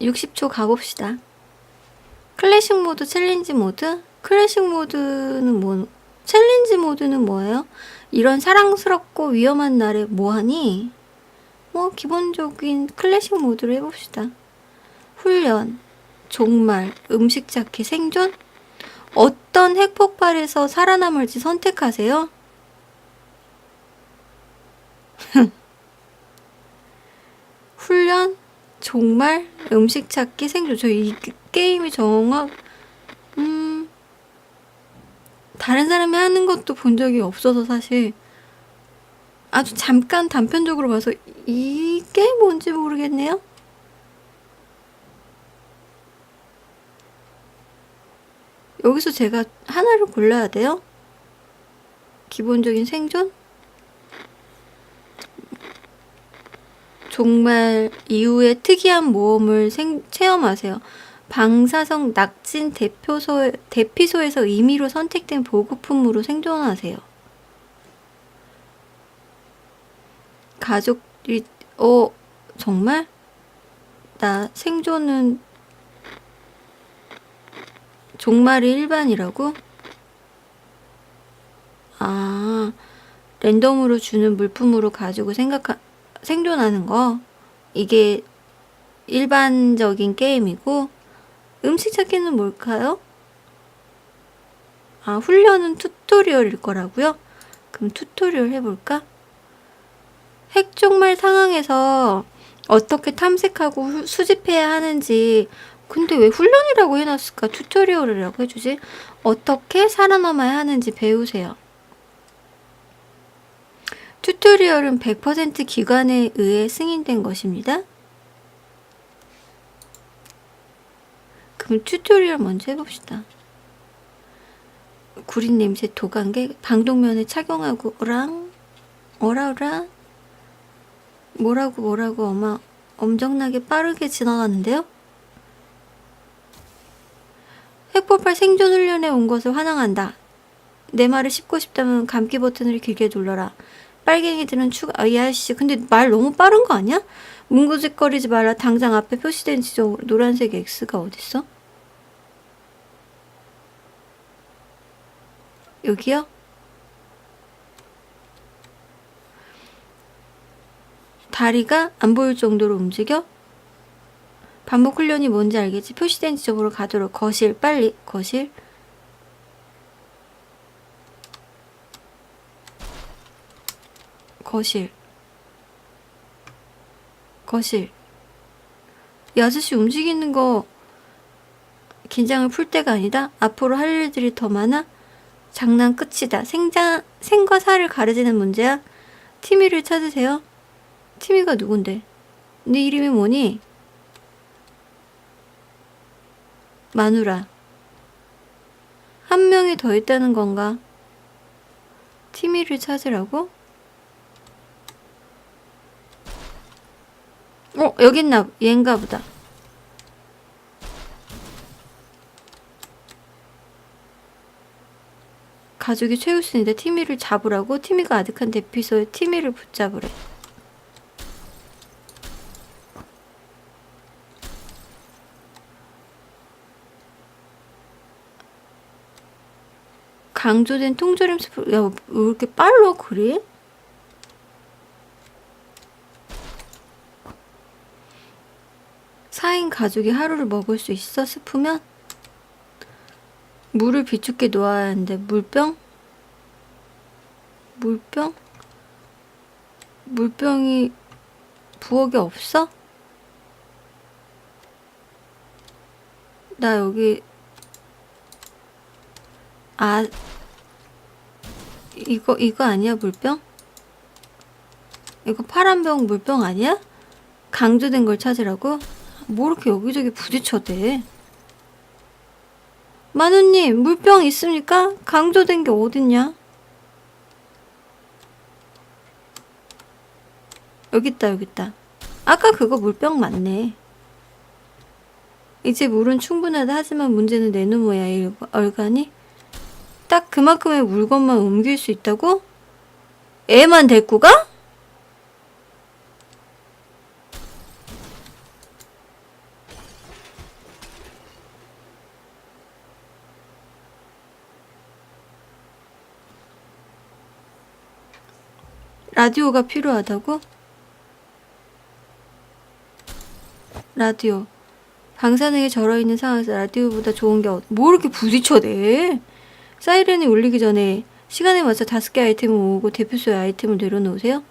60초 가봅시다. 클래식 모드, 챌린지 모드? 클래식 모드는 뭐, 챌린지 모드는 뭐예요? 이런 사랑스럽고 위험한 날에 뭐하니? 뭐, 기본적인 클래식 모드로 해봅시다. 훈련, 종말, 음식 찾기, 생존? 어떤 핵폭발에서 살아남을지 선택하세요? 훈련, 종말, 음식 찾기, 생존. 저 이 게임이 정확, 음, 다른 사람이 하는 것도 본 적이 없어서 사실 아주 잠깐 단편적으로 봐서 이게 뭔지 모르겠네요. 여기서 제가 하나를 골라야 돼요? 기본적인 생존? 정말 이후에 특이한 모험을 생, 체험하세요. 방사성 낙진 대표소, 대피소에서 임의로 선택된 보급품으로 생존하세요. 가족이, 어, 정말? 나 생존은 종말이 일반이라고? 아, 랜덤으로 주는 물품으로 가지고 생각하, 생존하는 거. 이게 일반적인 게임이고, 음식 찾기는 뭘까요? 아, 훈련은 튜토리얼일 거라고요? 그럼 튜토리얼 해볼까? 핵종말 상황에서 어떻게 탐색하고 후- 수집해야 하는지 근데 왜 훈련이라고 해놨을까? 튜토리얼이라고 해주지? 어떻게 살아남아야 하는지 배우세요. 튜토리얼은 100% 기관에 의해 승인된 것입니다. 그럼 튜토리얼 먼저 해봅시다. 구린 냄새 도관계 방독면에 착용하고 오랑 어라오라 뭐라고 뭐라고 어마 엄청나게 빠르게 지나가는데요? 핵폭발 생존 훈련에 온 것을 환영한다. 내 말을 씹고 싶다면 감기 버튼을 길게 눌러라. 빨갱이들은 추가, 아, 야씨, 근데 말 너무 빠른 거 아니야? 뭉구짓거리지 말라. 당장 앞에 표시된 지점, 노란색 X가 어딨어? 여기요? 다리가 안 보일 정도로 움직여? 반복 훈련이 뭔지 알겠지? 표시된 지점으로 가도록 거실 빨리 거실 거실. 거실. 이 아저씨 움직이는 거 긴장을 풀 때가 아니다? 앞으로 할 일들이 더 많아? 장난 끝이다. 생자 생과 사를 가르치는 문제야? 티미를 찾으세요. 티미가 누군데? 네 이름이 뭐니? 마누라. 한 명이 더 있다는 건가? 티미를 찾으라고? 어, 여기 있나, 얘인가 보다. 가족이 최우수인데 티미를 잡으라고? 티미가 아득한 대피소에 티미를 붙잡으래. 강조된 통조림 스프, 야, 왜 이렇게 빨로 그래? 4인 가족이 하루를 먹을 수 있어? 스프면? 물을 비축해 놓아야 하는데 물병? 물병? 물병이 부엌에 없어? 나 여기 아 이거 이거 아니야 물병? 이거 파란병 물병 아니야? 강조된 걸 찾으라고? 뭐 이렇게 여기저기 부딪혀대? 마누님, 물병 있습니까? 강조된 게 어딨냐? 여기 있다, 여기 있다. 아까 그거 물병 맞네. 이제 물은 충분하다 하지만 문제는 내 누모야, 이 얼간이? 딱 그만큼의 물건만 옮길 수 있다고? 애만 데리고 가? 라디오가 필요하다고? 라디오. 방사능에 절어 있는 상황에서 라디오보다 좋은 게, 어... 뭐 이렇게 부딪혀대? 사이렌이 울리기 전에 시간에 맞춰 다섯 개 아이템을 모으고 대표소의 아이템을 내려놓으세요.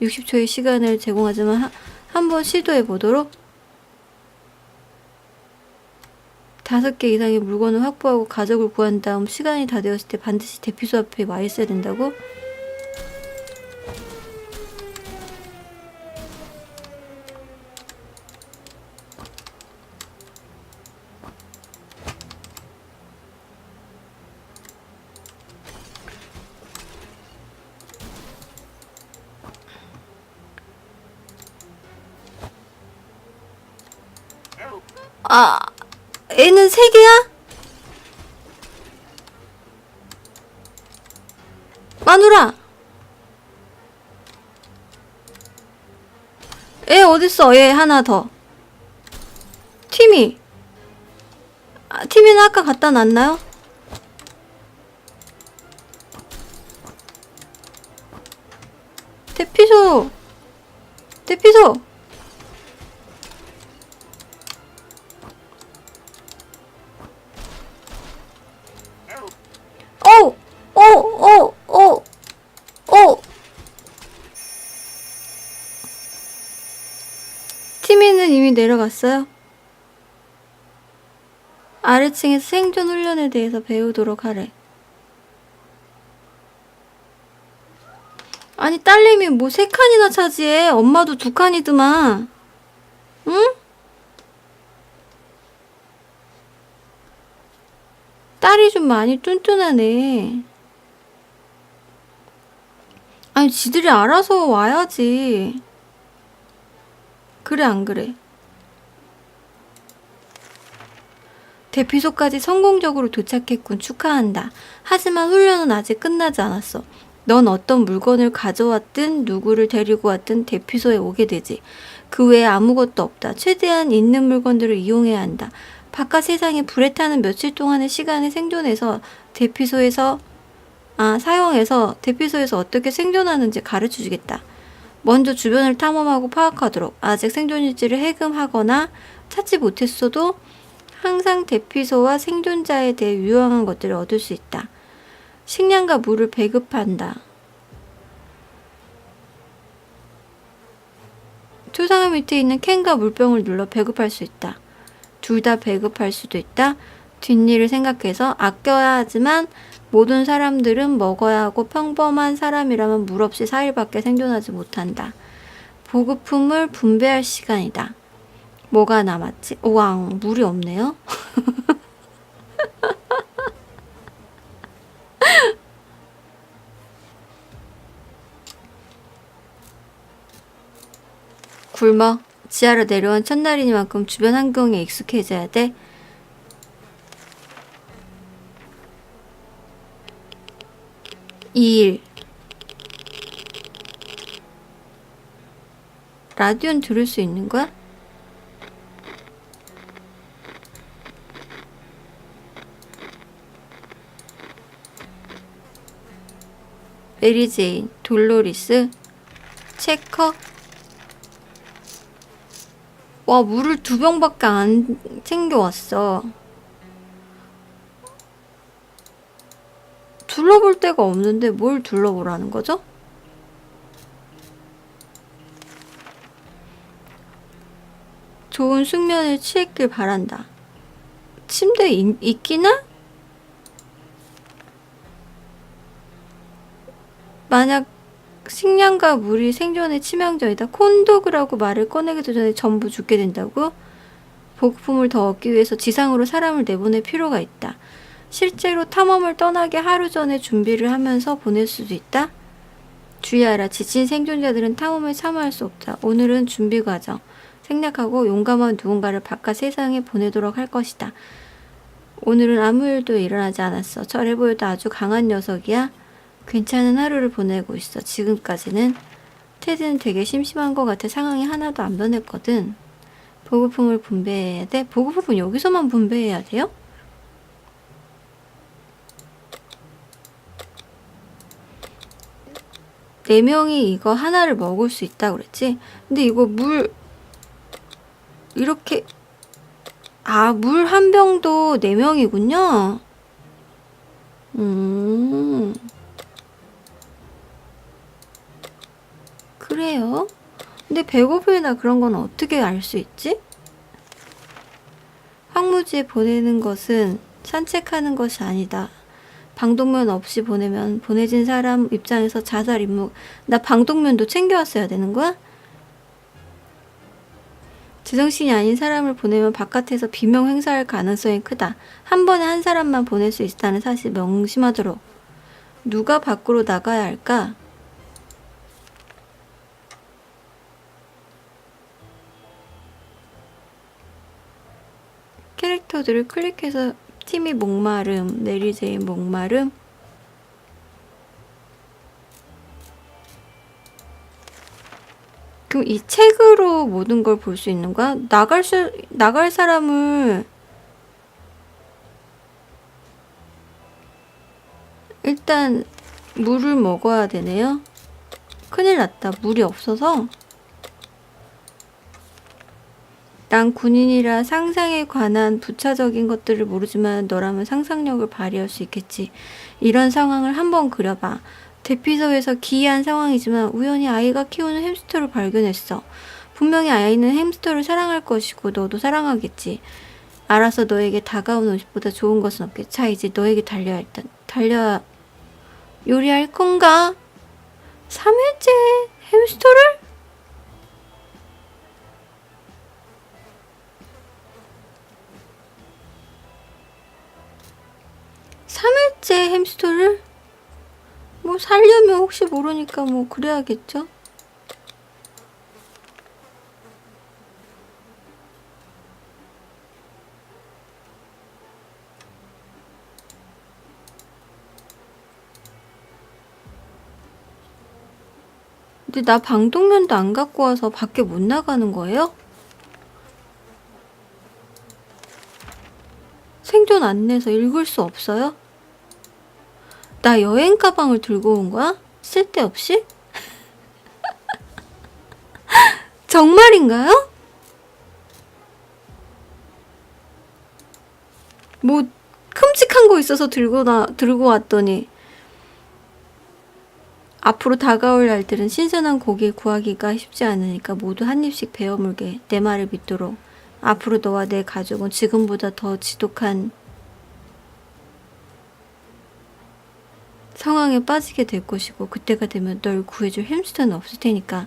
60초의 시간을 제공하지만 하, 한번 시도해 보도록. 다섯 개 이상의 물건을 확보하고 가족을 구한 다음 시간이 다 되었을 때 반드시 대피소 앞에 와 있어야 된다고? 아, 애는 세 개야? 마누라! 애 어딨어? 얘 하나 더. 티미. 아, 티미는 아까 갖다 놨나요? 대피소! 대피소! 어! 어! 어! 어! 어! 티미는 이미 내려갔어요? 아래층에서 생존 훈련에 대해서 배우도록 하래. 아니, 딸내미 뭐 세 칸이나 차지해. 엄마도 두 칸이더만. 응? 딸이 좀 많이 뚠뚠하네. 아니, 지들이 알아서 와야지. 그래, 안 그래? 대피소까지 성공적으로 도착했군. 축하한다. 하지만 훈련은 아직 끝나지 않았어. 넌 어떤 물건을 가져왔든 누구를 데리고 왔든 대피소에 오게 되지. 그 외에 아무것도 없다. 최대한 있는 물건들을 이용해야 한다. 바깥 세상에 불에 타는 며칠 동안의 시간을 생존해서 대피소에서 아 사용해서 대피소에서 어떻게 생존하는지 가르쳐 주겠다. 먼저 주변을 탐험하고 파악하도록 아직 생존일지를 해금하거나 찾지 못했어도 항상 대피소와 생존자에 대해 유용한 것들을 얻을 수 있다. 식량과 물을 배급한다. 초상화 밑에 있는 캔과 물병을 눌러 배급할 수 있다. 둘 다 배급할 수도 있다. 뒷일을 생각해서 아껴야 하지만 모든 사람들은 먹어야 하고 평범한 사람이라면 물 없이 4일밖에 생존하지 못한다. 보급품을 분배할 시간이다. 뭐가 남았지? 우왕, 물이 없네요. 굶어. 지하로 내려온 첫날이니만큼 주변 환경에 익숙해져야 돼. 이 일. 라디오는 들을 수 있는 거야? 메리제인, 돌로리스, 체커. 와, 물을 두 병밖에 안 챙겨왔어. 둘러볼 데가 없는데 뭘 둘러보라는 거죠? 좋은 숙면을 취했길 바란다. 침대 있, 있기나? 만약 식량과 물이 생존의 치명적이다. 콘도그라고 말을 꺼내기도 전에 전부 죽게 된다고? 보급품을 더 얻기 위해서 지상으로 사람을 내보낼 필요가 있다. 실제로 탐험을 떠나기 하루 전에 준비를 하면서 보낼 수도 있다. 주의하라. 지친 생존자들은 탐험을 참여할 수 없다. 오늘은 준비 과정. 생략하고 용감한 누군가를 바깥 세상에 보내도록 할 것이다. 오늘은 아무 일도 일어나지 않았어. 저래 보여도 아주 강한 녀석이야. 괜찮은 하루를 보내고 있어. 지금까지는 테드는 되게 심심한 것 같아. 상황이 하나도 안 변했거든. 보급품을 분배해야 돼. 보급품은 여기서만 분배해야 돼요? 네 명이 이거 하나를 먹을 수 있다 그랬지? 근데 이거 물 이렇게 아, 물 한 병도 네 명이군요. 음. 그래요? 근데 배고플나 그런 건 어떻게 알 수 있지? 황무지에 보내는 것은 산책하는 것이 아니다. 방독면 없이 보내면 보내진 사람 입장에서 자살 임무. 나 방독면도 챙겨왔어야 되는 거야? 제정신이 아닌 사람을 보내면 바깥에서 비명 행사할 가능성이 크다. 한 번에 한 사람만 보낼 수 있다는 사실 명심하도록. 누가 밖으로 나가야 할까? 캐릭터들을 클릭해서 팀이 목마름, 내리제인 목마름. 그럼 이 책으로 모든 걸 볼 수 있는 거야? 나갈 수, 나갈 사람을 일단 물을 먹어야 되네요. 큰일 났다. 물이 없어서. 난 군인이라 상상에 관한 부차적인 것들을 모르지만 너라면 상상력을 발휘할 수 있겠지. 이런 상황을 한번 그려봐. 대피소에서 기이한 상황이지만 우연히 아이가 키우는 햄스터를 발견했어. 분명히 아이는 햄스터를 사랑할 것이고 너도 사랑하겠지. 알아서 너에게 다가온 음식보다 좋은 것은 없겠지. 자 이제 너에게 달려야 일단 달려 요리할 건가? 3회째 햄스터를? 삼일째 햄스터를? 뭐 살려면 혹시 모르니까 뭐 그래야겠죠? 근데 나 방독면도 안 갖고 와서 밖에 못 나가는 거예요? 생존 안내서 읽을 수 없어요? 나 여행 가방을 들고 온 거야? 쓸데없이? 정말인가요? 뭐 큼직한 거 있어서 들고 나 들고 왔더니 앞으로 다가올 날들은 신선한 고기 구하기가 쉽지 않으니까 모두 한 입씩 베어 물게 내 말을 믿도록 앞으로 너와 내 가족은 지금보다 더 지독한 상황에 빠지게 될 것이고 그때가 되면 널 구해줄 햄스터는 없을 테니까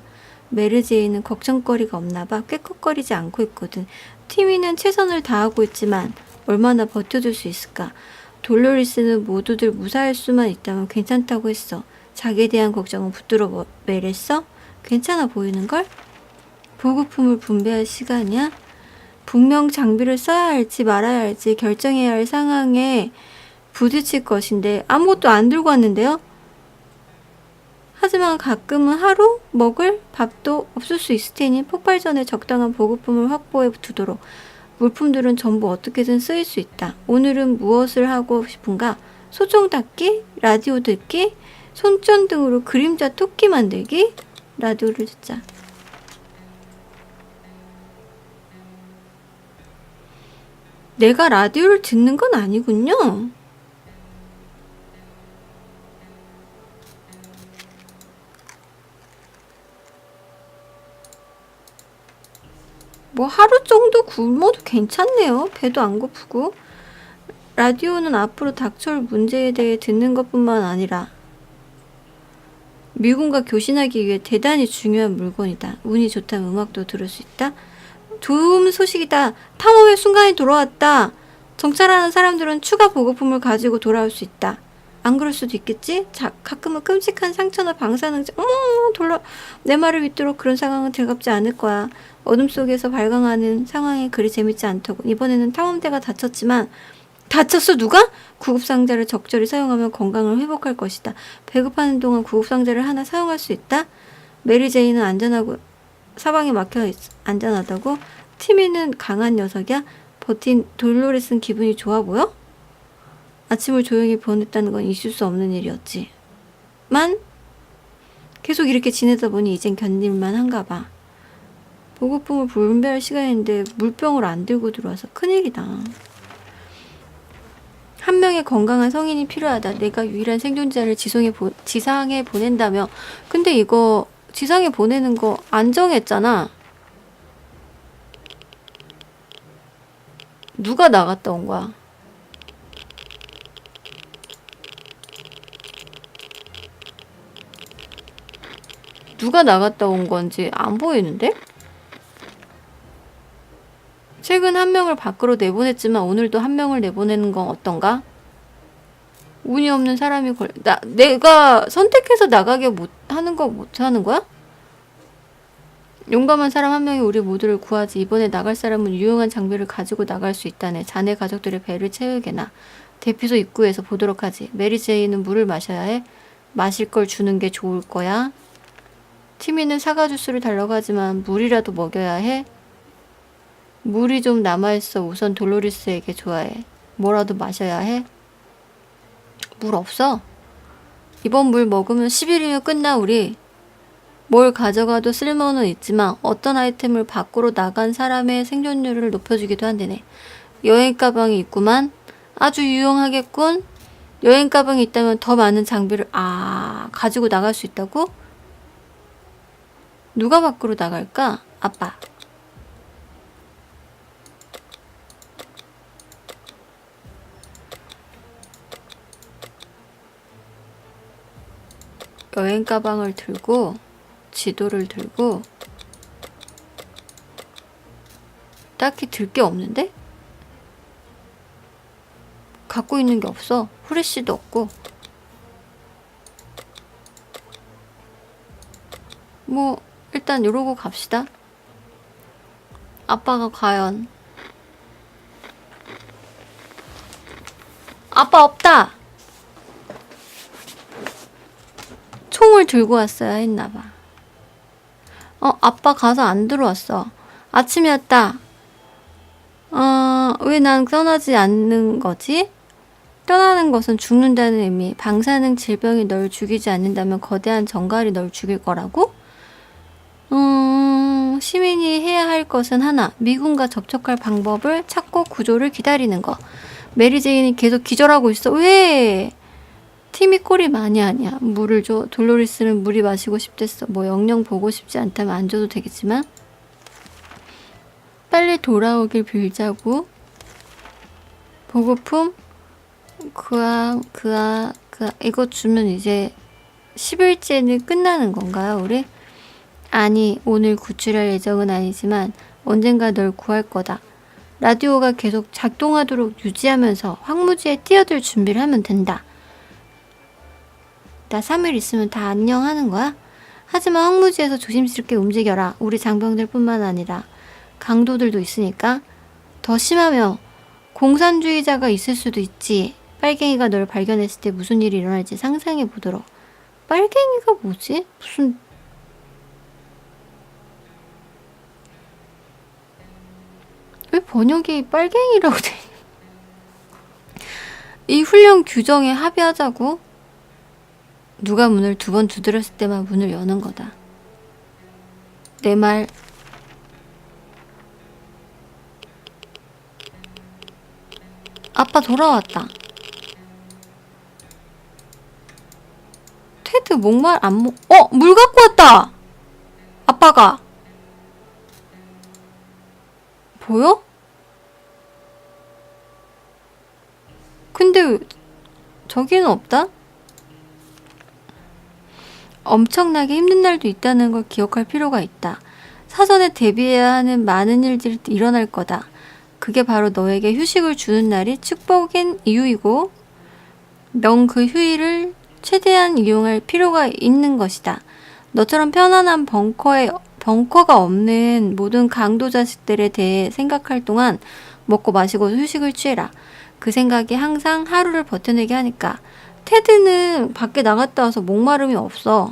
메르제이는 걱정거리가 없나 봐 꾀꺽거리지 않고 있거든 티미는 최선을 다하고 있지만 얼마나 버텨줄 수 있을까 돌로리스는 모두들 무사할 수만 있다면 괜찮다고 했어 자기에 대한 걱정은 붙들어 뭐- 매랬어? 괜찮아 보이는걸? 보급품을 분배할 시간이야? 분명 장비를 써야 할지 말아야 할지 결정해야 할 상황에 부딪힐 것인데 아무것도 안 들고 왔는데요? 하지만 가끔은 하루 먹을 밥도 없을 수 있을 테니 폭발 전에 적당한 보급품을 확보해 두도록 물품들은 전부 어떻게든 쓰일 수 있다. 오늘은 무엇을 하고 싶은가? 소총 닦기? 라디오 듣기? 손전 등으로 그림자 토끼 만들기? 라디오를 듣자. 내가 라디오를 듣는 건 아니군요. 뭐 하루 정도 굶어도 괜찮네요. 배도 안 고프고. 라디오는 앞으로 닥쳐올 문제에 대해 듣는 것뿐만 아니라 미군과 교신하기 위해 대단히 중요한 물건이다. 운이 좋다면 음악도 들을 수 있다. 좋은 소식이다. 탐험의 순간이 돌아왔다. 정찰하는 사람들은 추가 보급품을 가지고 돌아올 수 있다. 안 그럴 수도 있겠지? 자, 가끔은 끔찍한 상처나 방사능, 어머, 돌려, 내 말을 믿도록 그런 상황은 즐겁지 않을 거야. 어둠 속에서 발광하는 상황이 그리 재밌지 않더군. 이번에는 탐험대가 다쳤지만, 다쳤어, 누가? 구급상자를 적절히 사용하면 건강을 회복할 것이다. 배급하는 동안 구급상자를 하나 사용할 수 있다? 메리제이는 안전하고, 사방에 막혀 있, 안전하다고? 티미는 강한 녀석이야? 버틴 돌로레스는 기분이 좋아 보여? 아침을 조용히 보냈다는 건 있을 수 없는 일이었지. 만 계속 이렇게 지내다 보니 이젠 견딜만 한가 봐. 보고품을 분배할 시간인데 물병을 안 들고 들어와서 큰일이다. 한 명의 건강한 성인이 필요하다. 내가 유일한 생존자를 지성에 보, 지상에 보낸다며. 근데 이거 지상에 보내는 거 안 정했잖아. 누가 나갔다 온 거야? 누가 나갔다 온 건지 안 보이는데? 최근 한 명을 밖으로 내보냈지만 오늘도 한 명을 내보내는 건 어떤가? 운이 없는 사람이 걸, 나, 내가 선택해서 나가게 못, 하는 거 못 하는 거야? 용감한 사람 한 명이 우리 모두를 구하지. 이번에 나갈 사람은 유용한 장비를 가지고 나갈 수 있다네. 자네 가족들의 배를 채우게나. 대피소 입구에서 보도록 하지. 메리 제이는 물을 마셔야 해. 마실 걸 주는 게 좋을 거야. 티미는 사과 주스를 달라고 하지만 물이라도 먹여야 해. 물이 좀 남아있어. 우선 돌로리스에게 좋아해. 뭐라도 마셔야 해. 물 없어. 이번 물 먹으면 10일이면 끝나 우리. 뭘 가져가도 쓸모는 있지만 어떤 아이템을 밖으로 나간 사람의 생존율을 높여주기도 한대네. 여행 가방이 있구만. 아주 유용하겠군. 여행 가방이 있다면 더 많은 장비를 아 가지고 나갈 수 있다고? 누가 밖으로 나갈까? 아빠. 여행 가방을 들고 지도를 들고 딱히 들 게 없는데? 갖고 있는 게 없어. 후레쉬도 없고. 뭐 일단 이러고 갑시다. 아빠가 과연 아빠 없다. 총을 들고 왔어야 했나 봐. 어, 아빠 가서 안 들어왔어. 아침이었다. 어, 왜 난 떠나지 않는 거지? 떠나는 것은 죽는다는 의미. 방사능 질병이 널 죽이지 않는다면 거대한 정갈이 널 죽일 거라고? 음, 시민이 해야 할 것은 하나. 미군과 접촉할 방법을 찾고 구조를 기다리는 거. 메리 제인이 계속 기절하고 있어. 왜? 팀이 꼴이 많이 아니야. 물을 줘. 돌로리스는 물이 마시고 싶댔어. 뭐 영영 보고 싶지 않다면 안 줘도 되겠지만. 빨리 돌아오길 빌자고. 보고품? 그아, 그아, 그아. 이거 주면 이제 10일째는 끝나는 건가요, 우리? 아니, 오늘 구출할 예정은 아니지만 언젠가 널 구할 거다. 라디오가 계속 작동하도록 유지하면서 황무지에 뛰어들 준비를 하면 된다. 나 3일 있으면 다 안녕하는 거야? 하지만 황무지에서 조심스럽게 움직여라. 우리 장병들 뿐만 아니라 강도들도 있으니까. 더 심하면 공산주의자가 있을 수도 있지. 빨갱이가 널 발견했을 때 무슨 일이 일어날지 상상해 보도록. 빨갱이가 뭐지? 무슨 왜 번역이 빨갱이라고 돼? 이 훈련 규정에 합의하자고? 누가 문을 두 번 두드렸을 때만 문을 여는 거다. 내 말. 아빠 돌아왔다. 테드 목말 안 먹, 어! 물 갖고 왔다! 아빠가. 보여? 근데 저기는 없다? 엄청나게 힘든 날도 있다는 걸 기억할 필요가 있다. 사전에 대비해야 하는 많은 일들이 일어날 거다. 그게 바로 너에게 휴식을 주는 날이 축복인 이유이고, 넌 그 휴일을 최대한 이용할 필요가 있는 것이다. 너처럼 편안한 벙커에, 벙커가 없는 모든 강도 자식들에 대해 생각할 동안 먹고 마시고 휴식을 취해라. 그 생각이 항상 하루를 버텨내게 하니까. 테드는 밖에 나갔다 와서 목마름이 없어.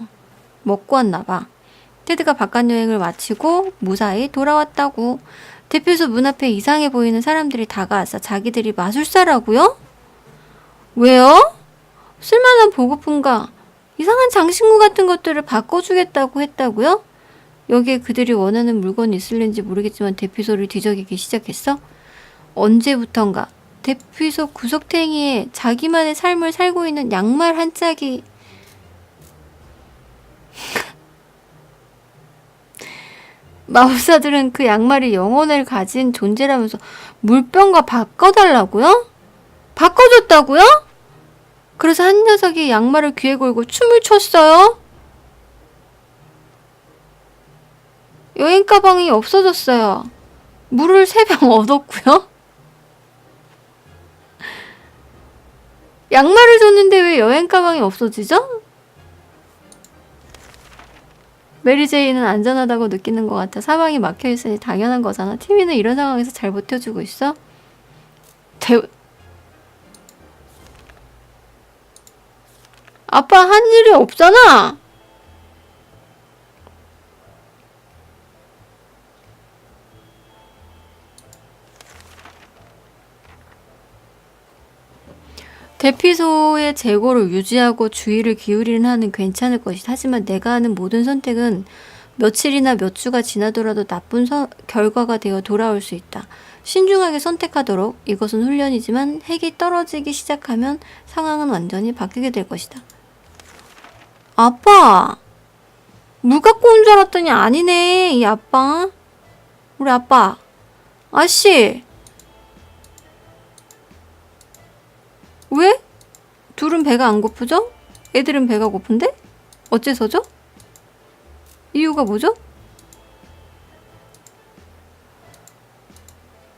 먹고 왔나 봐. 테드가 바깥 여행을 마치고 무사히 돌아왔다고. 대표소 문 앞에 이상해 보이는 사람들이 다가와서 자기들이 마술사라고요? 왜요? 쓸만한 보고품과 이상한 장신구 같은 것들을 바꿔주겠다고 했다고요? 여기에 그들이 원하는 물건이 있을는지 모르겠지만 대피소를 뒤적이기 시작했어? 언제부턴가 대피소 구석탱이에 자기만의 삶을 살고 있는 양말 한 짝이 마법사들은 그 양말이 영혼을 가진 존재라면서 물병과 바꿔달라고요? 바꿔줬다고요? 그래서 한 녀석이 양말을 귀에 걸고 춤을 췄어요? 여행 가방이 없어졌어요. 물을 세 병 얻었고요. 양말을 줬는데 왜 여행 가방이 없어지죠? 메리제이는 안전하다고 느끼는 것 같아. 사방이 막혀 있으니 당연한 거잖아. 티미는 이런 상황에서 잘 버텨주고 있어? 대... 아빠 한 일이 없잖아. 대피소의 재고를 유지하고 주의를 기울이는 한은 괜찮을 것이 하지만 내가 하는 모든 선택은 며칠이나 몇 주가 지나더라도 나쁜 서- 결과가 되어 돌아올 수 있다. 신중하게 선택하도록 이것은 훈련이지만 핵이 떨어지기 시작하면 상황은 완전히 바뀌게 될 것이다. 아빠! 물 갖고 온 줄 알았더니 아니네, 이 아빠. 우리 아빠. 아씨! 왜? 둘은 배가 안 고프죠? 애들은 배가 고픈데? 어째서죠? 이유가 뭐죠?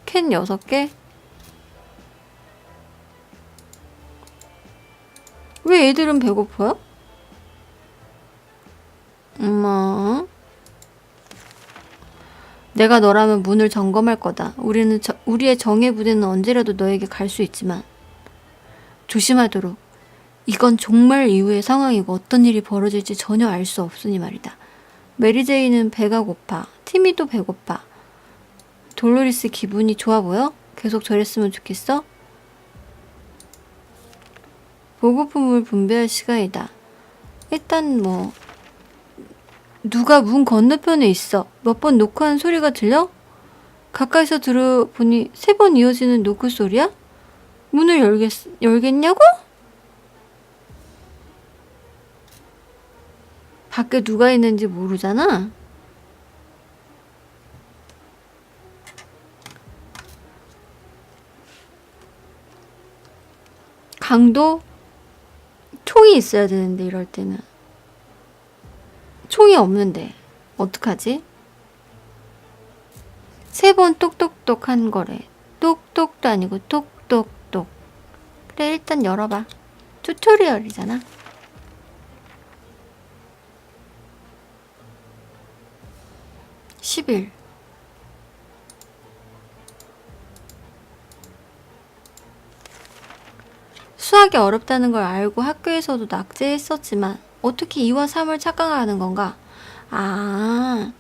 캔 6개? 왜 애들은 배고파요? 엄마. 내가 너라면 문을 점검할 거다. 우리는 저, 우리의 정의 부대는 언제라도 너에게 갈 수 있지만 조심하도록. 이건 정말 이후의 상황이고 어떤 일이 벌어질지 전혀 알 수 없으니 말이다. 메리제이는 배가 고파. 티미도 배고파. 돌로리스 기분이 좋아 보여? 계속 저랬으면 좋겠어? 보고품을 분배할 시간이다. 일단 뭐 누가 문 건너편에 있어. 몇 번 노크하는 소리가 들려? 가까이서 들어보니 세 번 이어지는 노크 소리야? 문을 열겠, 열겠냐고? 밖에 누가 있는지 모르잖아? 강도? 총이 있어야 되는데, 이럴 때는. 총이 없는데, 어떡하지? 세 번 똑똑똑 한 거래. 똑똑도 아니고 똑똑똑. 그래, 일단 열어봐. 튜토리얼이잖아. 십일. 수학이 어렵다는 걸 알고 학교에서도 낙제했었지만 어떻게 2와 3을 착각하는 건가? 아,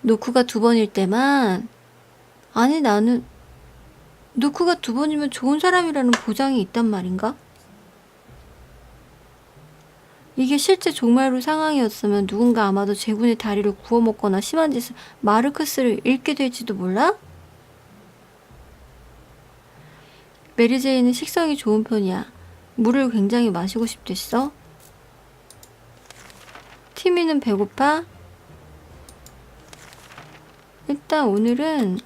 노크가 두 번일 때만 아니 나는 노크가 두 번이면 좋은 사람이라는 보장이 있단 말인가? 이게 실제 종말로 상황이었으면 누군가 아마도 제군의 다리를 구워먹거나 심한 짓을 마르크스를 읽게 될지도 몰라? 메리제이는 식성이 좋은 편이야. 물을 굉장히 마시고 싶댔어. 티미는 배고파? 일단 오늘은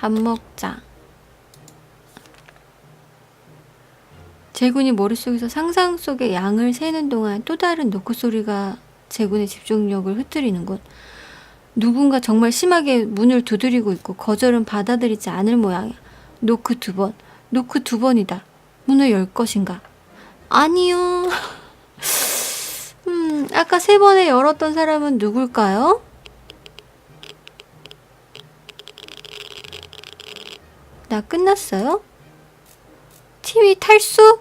밥 먹자. 제군이 머릿속에서 상상 속의 양을 세는 동안 또 다른 노크 소리가 제군의 집중력을 흐트리는군. 누군가 정말 심하게 문을 두드리고 있고 거절은 받아들이지 않을 모양이야. 노크 두 번, 노크 두 번이다. 문을 열 것인가? 아니요. 음, 아까 세 번에 열었던 사람은 누굴까요? 나 끝났어요? 팀이 탈수?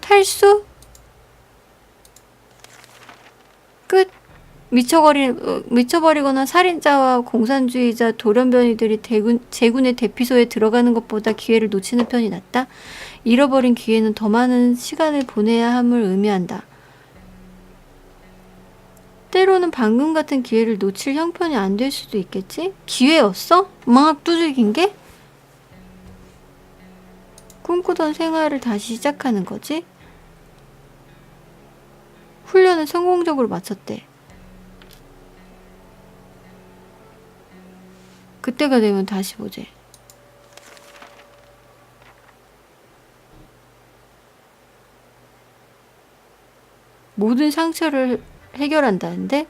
탈수? 끝. 미쳐버리, 어, 미쳐버리거나 살인자와 공산주의자 돌연변이들이 대군, 제군의 대피소에 들어가는 것보다 기회를 놓치는 편이 낫다. 잃어버린 기회는 더 많은 시간을 보내야 함을 의미한다. 때로는 방금 같은 기회를 놓칠 형편이 안 될 수도 있겠지? 기회였어? 막 두들긴 게? 꿈꾸던 생활을 다시 시작하는 거지? 훈련을 성공적으로 마쳤대. 그때가 되면 다시 보재. 모든 상처를 해결한다는데?